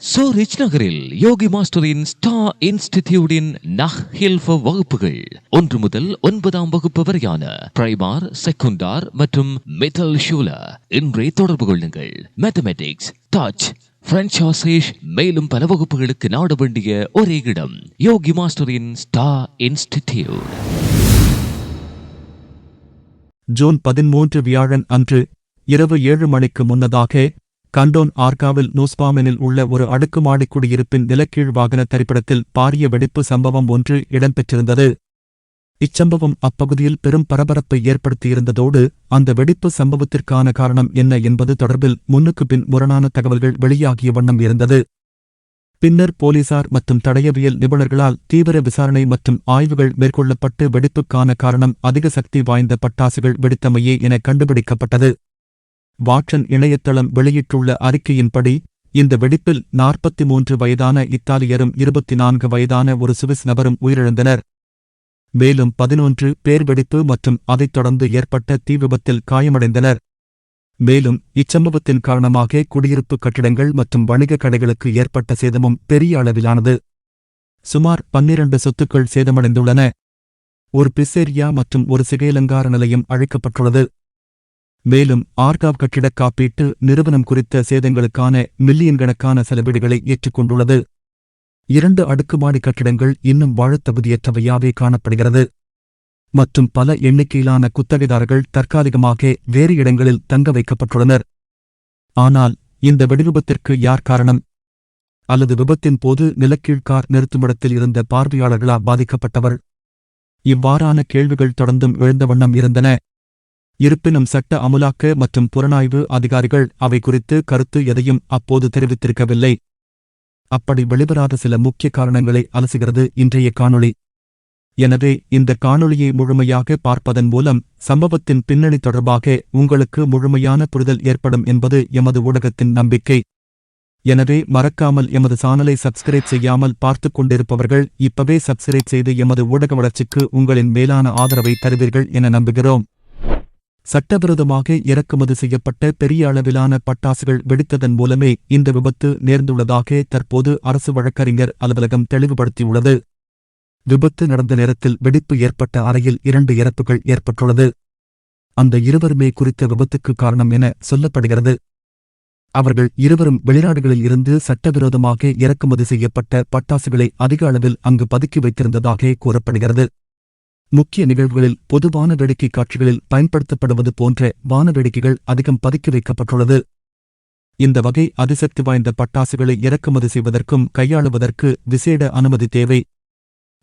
சோரிச் நகரில் யோகி மாஸ்டரின் ஸ்டா இன்ஸ்டிடியூடின் நஹ் ஹில்ஃப வகுப்புகள். ஒன்று முதல் ஒன்பதாம் வகுப்பு வரையான பிரைமார் செகுண்டார் மற்றும் மெட்டல் ஷூல. இன்றே தொடர்பு கொள்ளுங்கள். மேத்தமெட்டிக்ஸ் டச் பிரெஞ்ச் ஆசேஷ் மேலும் பல வகுப்புகளுக்கு நாட வேண்டிய ஒரே இடம் யோகி மாஸ்டரின் ஸ்டா இன்ஸ்டிடியூட். ஜூன் பதிமூன்று வியாழன் அன்று இரவு ஏழு மணிக்கு முன்னதாக கண்டோன் ஆர்காவில் நூஸ்பாமெனில் உள்ள ஒரு அடுக்குமாடி குடியிருப்பின் நிலக்கீழ் வாகன திரைப்படத்தில் பாரிய வெடிப்பு சம்பவம் ஒன்று இடம்பெற்றிருந்தது. இச்சம்பவம் அப்பகுதியில் பெரும் பரபரப்பை ஏற்படுத்தியிருந்ததோடு அந்த வெடிப்பு சம்பவத்திற்கான காரணம் என்ன என்பது தொடர்பில் முன்னுக்கு பின் முரணான தகவல்கள் வெளியாகிய வண்ணம் இருந்தது. பின்னர் போலீசார் மற்றும் தடயவியல் நிபுணர்களால் தீவிர விசாரணை மற்றும் ஆய்வுகள் மேற்கொள்ளப்பட்டு வெடிப்புக்கான காரணம் அதிக சக்தி வாய்ந்த பட்டாசுகள் வெடித்தமையே என கண்டுபிடிக்கப்பட்டது. வாட்சன் இணையதளம் வெளியிட்டுள்ள அறிக்கையின்படி இந்த வெடிப்பில் நாற்பத்தி மூன்று வயதான இத்தாலியரும் இருபத்தி நான்கு வயதான ஒரு சுவிஸ் நபரும் உயிரிழந்தனர். மேலும் பதினொன்று பேர் வெடிப்பு மற்றும் அதைத் தொடர்ந்து ஏற்பட்ட தீ விபத்தில் காயமடைந்தனர். மேலும் இச்சம்பவத்தின் காரணமாக குடியிருப்பு கட்டிடங்கள் மற்றும் வணிக கடைகளுக்கு ஏற்பட்ட சேதமும் பெரிய அளவிலானது. சுமார் பன்னிரண்டு சொத்துக்கள் சேதமடைந்துள்ளன. ஒரு பிசேரியா மற்றும் ஒரு சிகைலங்கார நிலையம் அழைக்கப்பட்டுள்ளது. மேலும் ஆர்காவ் கட்டிடக் காப்பீட்டு நிறுவனம் குறித்த சேதங்களுக்கான மில்லியன் கணக்கான செலவீடுகளை ஏற்றுக்கொண்டுள்ளது. இரண்டு அடுக்குமாடி கட்டிடங்கள் இன்னும் வாழத்தகுதியற்றவையாவே காணப்படுகிறது. மற்றும் பல எண்ணிக்கையிலான குத்தகைதாரர்கள் தற்காலிகமாக வேறு இடங்களில் தங்க வைக்கப்பட்டுள்ளனர். ஆனால் இந்த வெடிவிபத்திற்கு யார் காரணம்? அல்லது விபத்தின் போது நிலக்கீழ்கார் நிறுத்துமிடத்தில் இருந்த பார்வையாளர்களா பாதிக்கப்பட்டவர்? இவ்வாறான கேள்விகள் தொடர்ந்தும் எழுந்த வண்ணம் இருந்தன. இருப்பினும் சட்ட அமுலாக்க மற்றும் புலனாய்வு அதிகாரிகள் அவை குறித்து கருத்து எதையும் அப்போது தெரிவித்திருக்கவில்லை. அப்படி வெளிவராத சில முக்கிய காரணங்களை அலசுகிறது இன்றைய காணொளி. எனவே இந்த காணொளியை முழுமையாக பார்ப்பதன் மூலம் சம்பவத்தின் பின்னணி தொடர்பாக உங்களுக்கு முழுமையான புரிதல் ஏற்படும் என்பது எமது ஊடகத்தின் நம்பிக்கை. எனவே மறக்காமல் எமது சானலை சப்ஸ்கிரைப் செய்யாமல் பார்த்துக் கொண்டிருப்பவர்கள் இப்பவே சப்ஸ்கிரைப் செய்து எமது ஊடக வளர்ச்சிக்கு உங்களின் மேலான ஆதரவை தருவீர்கள் என நம்புகிறோம். சட்டவிரோதமாக இறக்குமதி செய்யப்பட்ட பெரிய அளவிலான பட்டாசுகள் வெடித்ததன் மூலமே இந்த விபத்து நேர்ந்துள்ளதாக தற்போது அரசு வழக்கறிஞர் அலுவலகம் தெளிவுபடுத்தியுள்ளது. விபத்து நடந்த நேரத்தில் வெடிப்பு ஏற்பட்ட அறையில் இரண்டு இறப்புகள் ஏற்பட்டுள்ளது. அந்த இருவருமே குறித்த விபத்துக்கு காரணம் என சொல்லப்படுகிறது. அவர்கள் இருவரும் வெளிநாடுகளில் இருந்து சட்டவிரோதமாக இறக்குமதி செய்யப்பட்ட பட்டாசுகளை அதிக அளவில் அங்கு பதுக்கி வைத்திருந்ததாக கூறப்படுகிறது. முக்கிய நிகழ்வுகளில் பொதுவான வேடிக்கை காட்சிகளில் பயன்படுத்தப்படுவது போன்ற வான வேடிக்கைகள் அதிகம் பதுக்கி வைக்கப்பட்டுள்ளது. இந்த வகை அதிசக்தி வாய்ந்த பட்டாசுகளை இறக்குமதி செய்வதற்கும் கையாளுவதற்கு விசேட அனுமதி தேவை.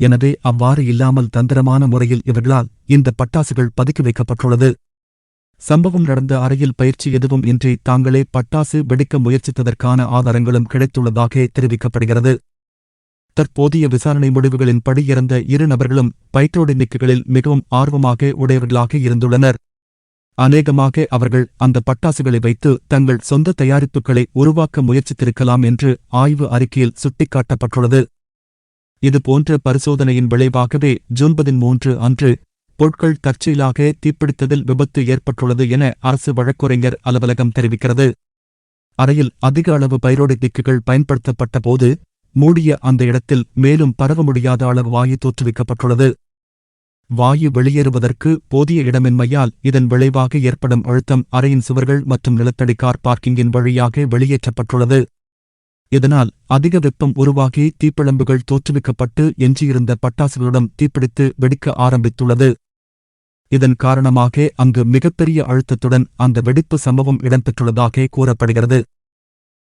எனவே அவ்வாறு இல்லாமல் தந்திரமான முறையில் இவர்களால் இந்த பட்டாசுகள் பதுக்கி வைக்கப்பட்டுள்ளது. சம்பவம் நடந்த அறையில் பயிற்சி எதுவும் இன்றி தாங்களே பட்டாசு வெடிக்க முயற்சித்ததற்கான ஆதாரங்களும் கிடைத்துள்ளதாக தெரிவிக்கப்படுகிறது. தற்போதைய விசாரணை முடிவுகளின்படி இறந்த இரு நபர்களும் பைட்ரோடெனிக்குகளில் மிகவும் ஆர்வமாக உடையவர்களாக இருந்துள்ளனர். அநேகமாக அவர்கள் அந்த பட்டாசுகளை வைத்து தங்கள் சொந்த தயாரிப்புகளை உருவாக்க முயற்சித்திருக்கலாம் என்று ஆய்வு அறிக்கையில் சுட்டிக்காட்டப்பட்டுள்ளது. இதுபோன்ற பரிசோதனையின் விளைவாகவே ஜூன் மூன்று அன்று பொருட்கள் தற்செயலாக தீப்பிடித்ததில் விபத்து ஏற்பட்டுள்ளது என அரசு வழக்குரைஞர் அலுவலகம் தெரிவிக்கிறது. அறையில் அதிக அளவு பைரோடிக்குகள் பயன்படுத்தப்பட்ட போது மூடிய அந்த இடத்தில் மேலும் பரவ முடியாத அளவு வாயு தோற்றுவிக்கப்பட்டுள்ளது. வாயு வெளியேறுவதற்கு போதிய இடமின்மையால் இதன் விளைவாக ஏற்படும் அழுத்தம் அறையின் சுவர்கள் மற்றும் நிலத்தடி கார் பார்க்கிங்கின் வழியாக வெளியேற்றப்பட்டுள்ளது. இதனால் அதிக வெப்பம் உருவாகி தீப்பிழம்புகள் தோற்றுவிக்கப்பட்டு எஞ்சியிருந்த பட்டாசுகளுடன் தீப்பிடித்து வெடிக்க ஆரம்பித்துள்ளது. இதன் காரணமாக அங்கு மிகப்பெரிய அழுத்தத்துடன் அந்த வெடிப்பு சம்பவம் இடம்பெற்றுள்ளதாக கூறப்படுகிறது.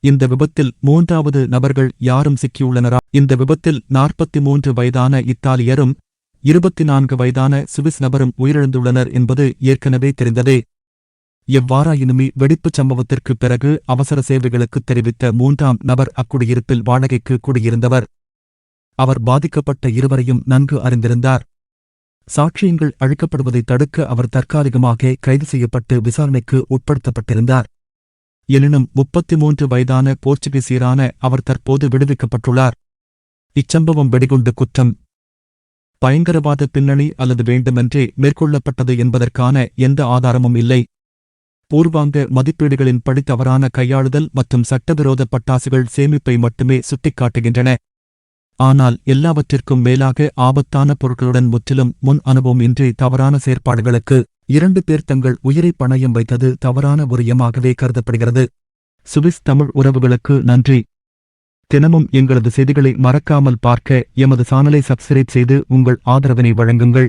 இந்த விபத்தில் மூன்றாவது நபர்கள் யாரும் சிக்கியுள்ளனரா? இந்த விபத்தில் நாற்பத்தி மூன்று வயதான இத்தாலியரும் இருபத்தி நான்கு வயதான சுவிஸ் நபரும் உயிரிழந்துள்ளனர் என்பது ஏற்கனவே தெரிந்ததே. எவ்வாறாயினுமே வெடிப்புச் சம்பவத்திற்குப் பிறகு அவசர சேவைகளுக்கு தெரிவித்த மூன்றாம் நபர் அக்குடியிருப்பில் வாடகைக்கு குடியிருந்தவர். அவர் பாதிக்கப்பட்ட இருவரையும் நன்கு அறிந்திருந்தார். சாட்சியங்கள் அழிக்கப்படுவதை தடுக்க அவர் தற்காலிகமாக கைது செய்யப்பட்டு விசாரணைக்கு உட்படுத்தப்பட்டிருந்தார். எனினும் முப்பத்தி மூன்று வயதான போர்ச்சுகீசியரான அவர் தற்போது விடுவிக்கப்பட்டுள்ளார். இச்சம்பவம் வெடிகுண்டு குற்றம். பயங்கரவாத பின்னணி அல்லது வேண்டுமென்றே மேற்கொள்ளப்பட்டது என்பதற்கான எந்த ஆதாரமும் இல்லை. பூர்வாங்க மதிப்பீடுகளின்படி தவறான கையாளுதல் மற்றும் சட்டவிரோத பட்டாசுகள் சேமிப்பை மட்டுமே சுட்டிக்காட்டுகின்றன. ஆனால் எல்லாவற்றிற்கும் மேலாக ஆபத்தான பொருட்களுடன் முற்றிலும் முன் அனுபவம் இன்றி தவறான செயற்பாடுகளுக்கு இரண்டு பேர் தங்கள் உயிரை பணயம் வைத்தது தவறான உரியமாகவே கருதப்படுகிறது. சுவிஸ் தமிழ் உறவுகளுக்கு நன்றி. தினமும் எங்களது செய்திகளை மறக்காமல் பார்க்க எமது சானலை சப்ஸ்கிரைப் செய்து உங்கள் ஆதரவினை வழங்குங்கள்.